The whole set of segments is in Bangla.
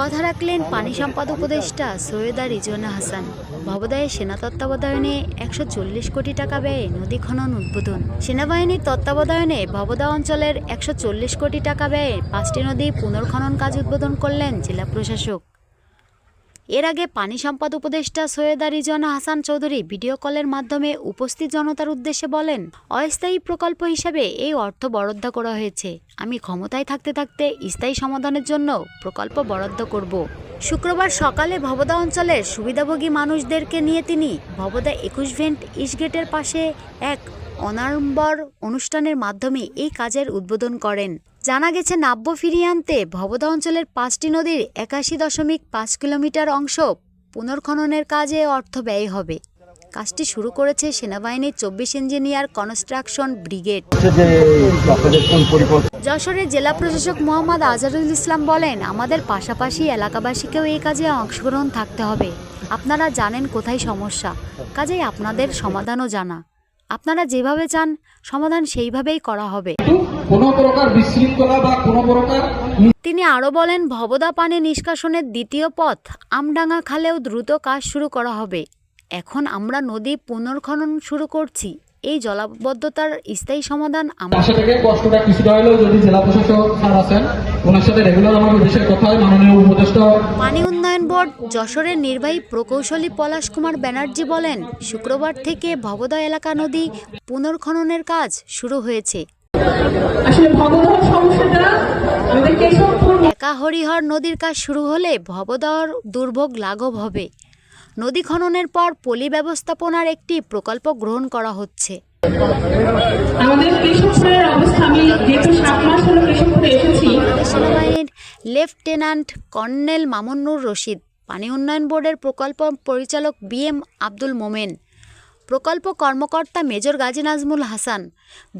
কথা রাখলেন পানি সম্পদ উপদেষ্টা সৈয়দা রিজওয়ানা হাসান। ভবদায়ের সেনা তত্ত্বাবধায়নে একশো চল্লিশ কোটি টাকা ব্যয়ে নদী খনন উদ্বোধন। সেনাবাহিনীর তত্ত্বাবধায়নে ভবদা অঞ্চলের একশো চল্লিশ কোটি টাকা ব্যয়ে পাঁচটি নদী পুনর্খনন কাজ উদ্বোধন করলেন জেলা প্রশাসক। এর আগে পানি সম্পদ উপদেষ্টা সৈয়দা রিজওয়ানা হাসান চৌধুরী ভিডিও কলের মাধ্যমে উপস্থিত জনতার উদ্দেশ্যে বলেন, অস্থায়ী প্রকল্প হিসেবে এই অর্থ বরাদ্দ করা হয়েছে। আমি ক্ষমতায় থাকতে থাকতে স্থায়ী সমাধানের জন্য প্রকল্প বরাদ্দ করব। শুক্রবার সকালে ভবদা অঞ্চলের সুবিধাভোগী মানুষদেরকে নিয়ে তিনি ভবদা একুশ ভেন্ট ইস্টগেটের পাশে এক অনাড়ম্বর অনুষ্ঠানের মাধ্যমে এই কাজের উদ্বোধন করেন। জানা গেছে, নাব্য ফিরিয়ে আনতে ভবদা অঞ্চলের পাঁচটি নদীর একাশি দশমিক পাঁচ কিলোমিটার অংশ পুনর্খননের কাজে অর্থ ব্যয় হবে। কাজটি শুরু করেছে সেনাবাহিনীর চব্বিশ ইঞ্জিনিয়ার কনস্ট্রাকশন ব্রিগেড। যশোরের জেলা প্রশাসক মোহাম্মদ আজারুল ইসলাম বলেন, আমাদের পাশাপাশি এলাকাবাসীকেও এই কাজে অংশগ্রহণ থাকতে হবে। আপনারা জানেন কোথায় সমস্যা। কাজেই আপনাদের সমাধানও জানা। আপনারা যেভাবে চান, সমাধান সেইভাবেই করা হবে। কোনো প্রকার বিশৃঙ্খলা বা কোনো প্রকার তিনি আরও বলেন ভবদা পানি নিষ্কাশনের দ্বিতীয় পথ আমডাঙ্গা খালেও দ্রুত কাজ শুরু করা হবে। এখন আমরা নদী পুনর্খনন শুরু করছি। এই জলাবদ্ধতার স্থায়ী সমাধান পাশে থেকে কষ্টটা কিছুটা হলেও যদি জেলা প্রশাসক স্যার আছেন ওনার সাথে রেগুলার আমার বিষয়ের কথা হয় মাননীয় উপদেষ্টা পানি উন্নয়ন বোর্ড যশোরের নির্বাহী প্রকৌশলী পলাশ কুমার ব্যানার্জি বলেন শুক্রবার থেকে ভবদা এলাকা নদী পুনর্খননের কাজ শুরু হয়েছে। আসলে ভগবান সমস্যাটা আমাদের কেশবপুর একা হরিহর নদীর কাজ শুরু হলে ভবদর দুর্ভোগ লাঘব হবে। নদী খননের পর পলি ব্যবস্থাপনার একটি প্রকল্প গ্রহণ করা হচ্ছে। আমাদের কেশবপুরের অবস্থা আমি যেহেতু সাত মাস হলো কেশবপুরে এসেছি। সেনাবাহিনীর লেফটেন্যান্ট কর্নেল মামুনুর রশিদ পানি উন্নয়ন বোর্ডের প্রকল্প পরিচালক বি এম আব্দুল মোমেন প্রকল্প কর্মকর্তা মেজর গাজী নাজমুল হাসান,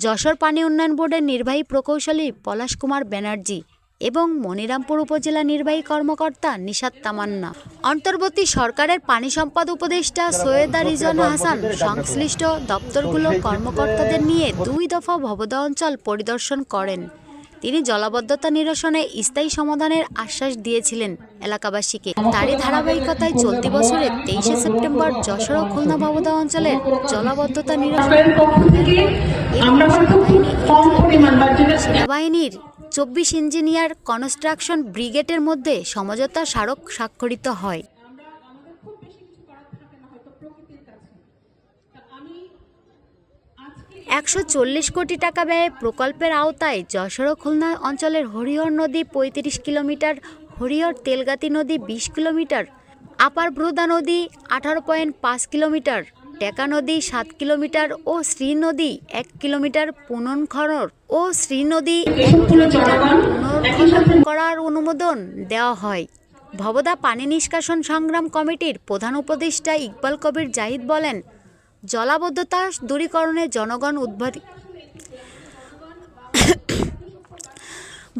যশোর পানি উন্নয়ন বোর্ডের নির্বাহী প্রকৌশলী পলাশ কুমার ব্যানার্জি এবং মনিরামপুর উপজেলা নির্বাহী কর্মকর্তা নিশাত তামান্না। অন্তর্বর্তী সরকারের পানি সম্পদ উপদেষ্টা সৈয়দা রিজওয়ানা হাসান, সংশ্লিষ্ট দপ্তরগুলোর কর্মকর্তাদের নিয়ে দুই দফা ভবদা অঞ্চল পরিদর্শন করেন। তিনি জলাবদ্ধতা নিরসনে স্থায়ী সমাধানের আশ্বাস দিয়েছিলেন এলাকাবাসীকে। তারই ধারাবাহিকতায় চলতি বছরের তেইশে সেপ্টেম্বর যশোর ও খুলনা ভবদা অঞ্চলের জলাবদ্ধতা নিরসন সরকারের পক্ষ থেকে আমরা হয়তো খুব কম পরিমাণ বা যেটা সেনাবাহিনীর চব্বিশ ইঞ্জিনিয়ার কনস্ট্রাকশন ব্রিগেডের মধ্যে সমঝোতা স্মারক স্বাক্ষরিত হয়। একশো চল্লিশ কোটি টাকা ব্যয়ে প্রকল্পের আওতায় যশোর খুলনা অঞ্চলের হরিহর নদী পঁয়ত্রিশ কিলোমিটার, হরিহর তেলগাতি নদী বিশ কিলোমিটার, আপার ব্রুদা নদী আঠারো পয়েন্ট পাঁচ কিলোমিটার টেকা নদী সাত কিলোমিটার ও শ্রী নদী এক কিলোমিটার পুনঃখনন ও শ্রী নদী এক কিলোমিটার পুনর্খনন করার অনুমোদন দেওয়া হয়। ভবদা পানি নিষ্কাশন সংগ্রাম কমিটির প্রধান উপদেষ্টা ইকবাল কবির জাহিদ বলেন জলাবদ্ধতা দূরীকরণে জনগণ উদ্ভারি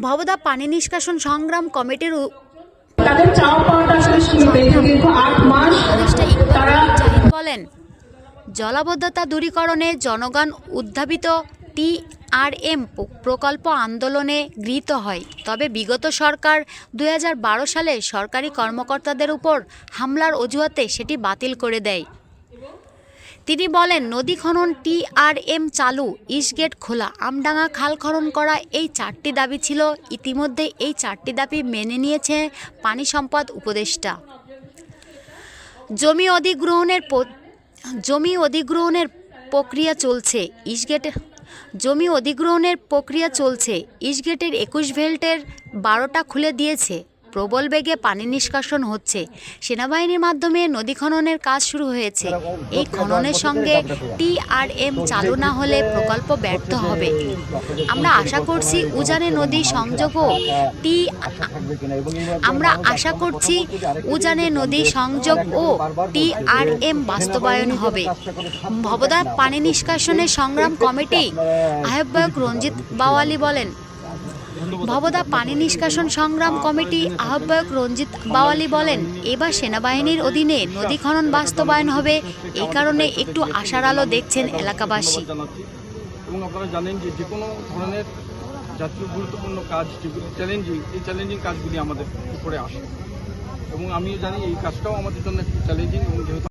ভবদা পানি নিষ্কাশন সংগ্রাম কমিটির বলেন জলাবদ্ধতা দূরীকরণে জনগণ উদ্ভাবিত টিআরএম প্রকল্প আন্দোলনে গৃহীত হয়। তবে বিগত সরকার দু হাজার বারো সালে সরকারি কর্মকর্তাদের উপর হামলার অজুহাতে সেটি বাতিল করে দেয়। তিনি বলেন, নদী খনন টিআরএম চালু ইস্টগেট খোলা। আমডাঙ্গা খাল খনন করা এই চারটি দাবি ছিল। ইতিমধ্যে এই চারটি দাবি মেনে নিয়েছে পানি সম্পদ উপদেষ্টা। জমি অধিগ্রহণের জমি অধিগ্রহণের প্রক্রিয়া চলছে। ইস্টগেট জমি অধিগ্রহণের প্রক্রিয়া চলছে। ইস্টগেটের একুশ ভেল্টের বারোটা খুলে দিয়েছে। প্রবল বেগে পানি নিষ্কাশন হচ্ছে। সেনাবাহিনীর মাধ্যমে নদী খননের কাজ শুরু হয়েছে। এই খননের সঙ্গে টিআরএম চালু না হলে প্রকল্প ব্যর্থ হবে। আমরা আশা করছি উজানে নদী সংযোগও টি আমরা আশা করছি উজানে নদী সংযোগ ও টিআরএম বাস্তবায়ন হবে। ভবদা পানি নিষ্কাশনের সংগ্রাম কমিটি আহ্বায়ক রঞ্জিত বাওয়ালি বলেন ভবদা পানি নিষ্কাশন সংগ্রাম কমিটি আহ্বায়ক রঞ্জিত বাওয়ালি বলেন এবার সেনাবাহিনীর অধীনে নদী খনন বাস্তবায়ন হবে। এই কারণে একটু আশার আলো দেখছেন এলাকাবাসী। এবং আপনারা জানেন যে যে কোনো ধরনের জাতীয় গুরুত্বপূর্ণ কাজ যেগুলি চ্যালেঞ্জিং এই চ্যালেঞ্জিং কাজগুলি আমাদের উপরে আসে। এবং আমিও জানি এই কাজটাও আমাদের জন্য একটু চ্যালেঞ্জিং এবং যেহেতু